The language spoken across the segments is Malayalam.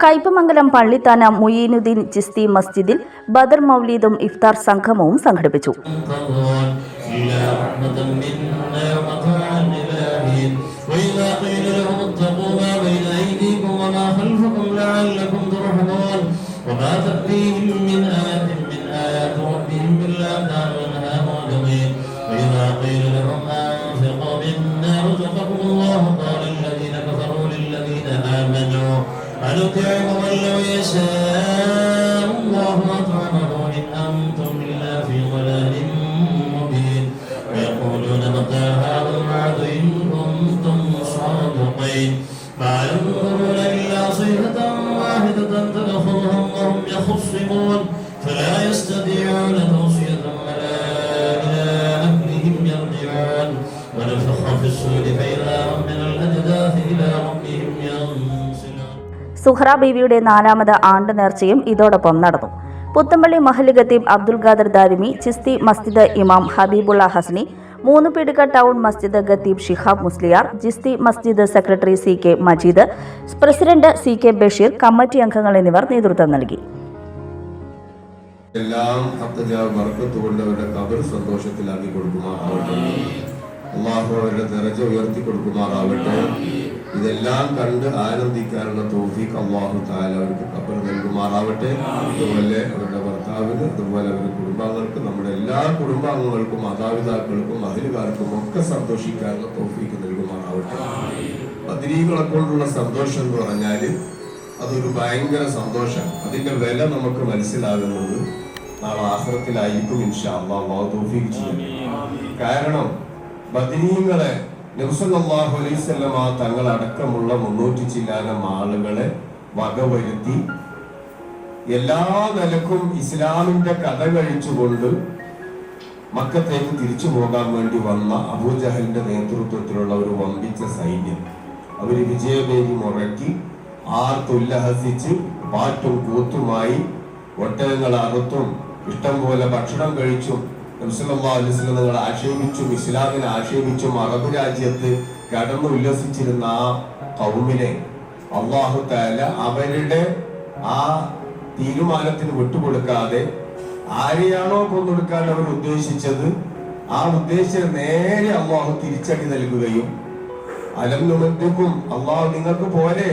കയ്പമംഗലം പള്ളിത്താന മുയീനുദ്ദീൻ ചിസ്തി മസ്ജിദിൽ ബദർ മൗലീദും ഇഫ്താർ സംഗമവും സംഘടിപ്പിച്ചു تنتظرون إلا رحمة منا ومتاعا إلى حين وإذا قيل لهم اتقوا ما بين يشاء الله أطعمه إن أنتم إلا في مبين. ويقولون متى هذا الوعد إن كنتم صادقين. إلا واحدة تأخذهم وهم يخصمون. فلا يستطيعون സുഹ്റ ബീവിയുടെ നാലാമത് ആണ്ട് നേർച്ചയും ഇതോടൊപ്പം നടന്നു. പുത്തമ്പള്ളി മഹല്ല് ഖത്തീബ് അബ്ദുൽ ഖാദർ ദാരിമി ചിസ്തി മസ്ജിദ് ഇമാം ഹബീബുള്ള ഹസ്നി മൂന്ന് പീടിക ടൗൺ മസ്ജിദ് ഖത്തീബ് ഷിഹാബ് മുസ്ലിയാർ ജിസ്തി മസ്ജിദ് secretary C K Majeed president C K Basheer committee അംഗങ്ങൾ എന്നിവർ നേതൃത്വം നൽകി. എല്ലാം അവരുടെ ദരജ ഉയർത്തി കൊടുക്കുമാറാവട്ടെ. ഇതെല്ലാം കണ്ട് ആനന്ദിക്കാനുള്ള തോഫീക്ക് അള്ളാഹു താല അവർക്ക് കബർ നൽകുമാറാവട്ടെ. അതുപോലെ അവരുടെ ഭർത്താവിന് അതുപോലെ അവരുടെ കുടുംബാംഗങ്ങൾക്ക് നമ്മുടെ എല്ലാ കുടുംബാംഗങ്ങൾക്കും മാതാപിതാക്കൾക്കും അഹിലുകാർക്കും ഒക്കെ സന്തോഷിക്കാനുള്ള തോഫീക്ക് നൽകുമാറാവട്ടെ. പതിരീകളെ കൊണ്ടുള്ള സന്തോഷം എന്ന് പറഞ്ഞാൽ അതൊരു ഭയങ്കര സന്തോഷം. അതിന്റെ വില നമുക്ക് മനസ്സിലാകുന്നത് നാളെ ആഹ്റത്തിലായിരിക്കും ഇൻഷാ കാരണം ബദിനീങ്ങളെ നബ്സല്ലാഹു അലൈവല്ലമ തങ്ങൾ അടക്കമുള്ള മുന്നൂറ്റി ചില്ലാനം ആളുകളെ വകവരുത്തി എല്ലാ നിലക്കും ഇസ്ലാമിന്റെ കഥ കഴിച്ചുകൊണ്ട് മക്കത്തേക്ക് തിരിച്ചു പോകാൻ വേണ്ടി വന്ന അബൂജഹലിന്റെ നേതൃത്വത്തിലുള്ള ഒരു വമ്പിച്ച സൈന്യം. അവർ വിജയവേദി മുറക്കി ആർത്തുല്ലഹസിച്ച് പാട്ടും കൂത്തുമായി ഒട്ടകങ്ങൾ അറുത്തും ഇഷ്ടം പോലെ ഭക്ഷണം കഴിച്ചും നബ്സല്ലാസ്ലം നിങ്ങൾ ആക്ഷേപിച്ചും ഇസ്ലാമിനെ ആക്ഷേപിച്ചും അറബ് രാജ്യത്ത് കടന്നു ഉല്ലസിച്ചിരുന്ന ആ കൗമിനെ അള്ളാഹു താല അവരുടെ ആ തീരുമാനത്തിന് വിട്ടുകൊടുക്കാതെ ആരെയാണോ കൊന്നൊടുക്കാൻ അവർ ഉദ്ദേശിച്ചത് ആ ഉദ്ദേശം നേരെ അള്ളാഹു തിരിച്ചടി നൽകുകയും അലം നുമദ്ദുക്കും അള്ളാഹു നിങ്ങൾക്ക് പോരെ?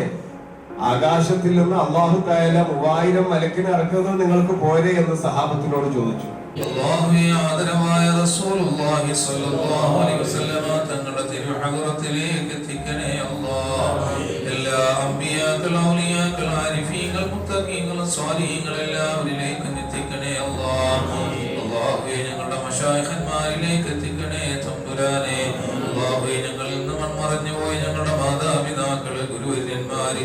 ആകാശത്തിൽ നിന്ന് അള്ളാഹു തായാല മൂവായിരം മലക്കിനെ ഇറക്കുന്നത് നിങ്ങൾക്ക് പോരെ? എന്ന് സഹാബത്തിനോട് ചോദിച്ചു. ആദരവായ തങ്ങളുടെ തിരുഹദ്റത്തിലേക്ക് എത്തിക്കണേ അള്ളാ. എല്ലാ അമ്പിയാക്കൾ ഔലിയാക്കൾ ആരിഫീങ്ങൾ മുത്തഖീങ്ങൾ സ്വാലിഹീങ്ങൾ എല്ലാവരിലേക്കും എത്തിക്കണേ അള്ളാ. അല്ലാഹുവേ ഞങ്ങളുടെ മശായിഖന്മാരിലേക്ക് എത്തിക്കണേ തമ്പുരാനെ. അല്ലാഹുവേ ഞങ്ങളിൽ നിന്ന് മൺമറഞ്ഞു പോയി ഞങ്ങളുടെ മാതാപിതാക്കൾ ഗുരുവര്യന്മാര്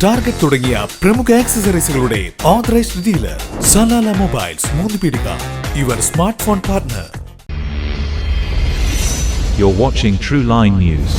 Target തുടങ്ങിയ പ്രമുഖ ആക്സസറീസുകളുടെ authorised dealer Salalah mobiles Moonnupeedika your smart phone partner You're watching True Line News.